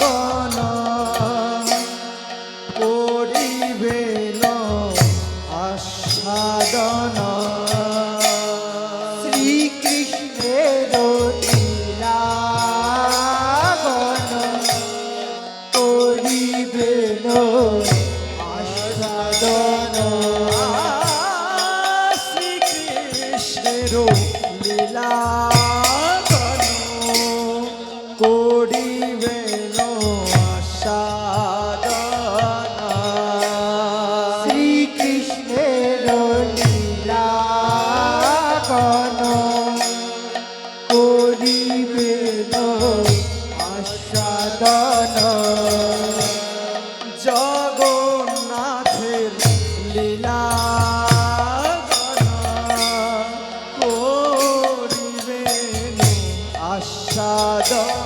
গো নিবেদ আশাদন। জগন্নাথের লীলা করিবেন আশাদন।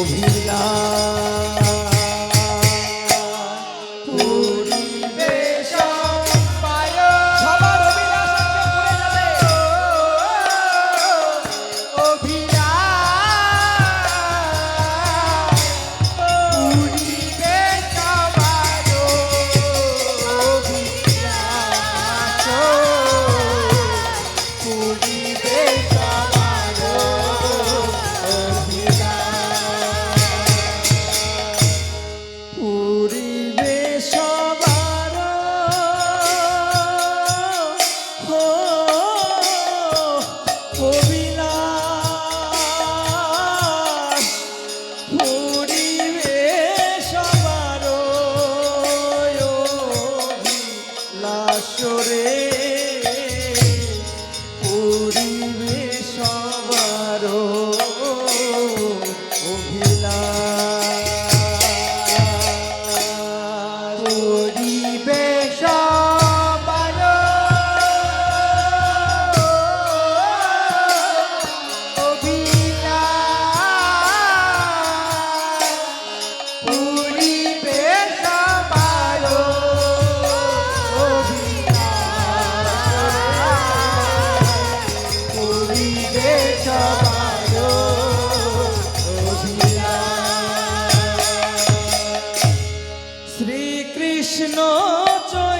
অভিলাষ চয়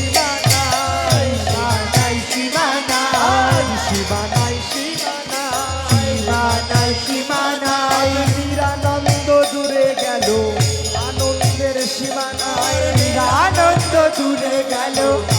আনন্দ দূরে গেল।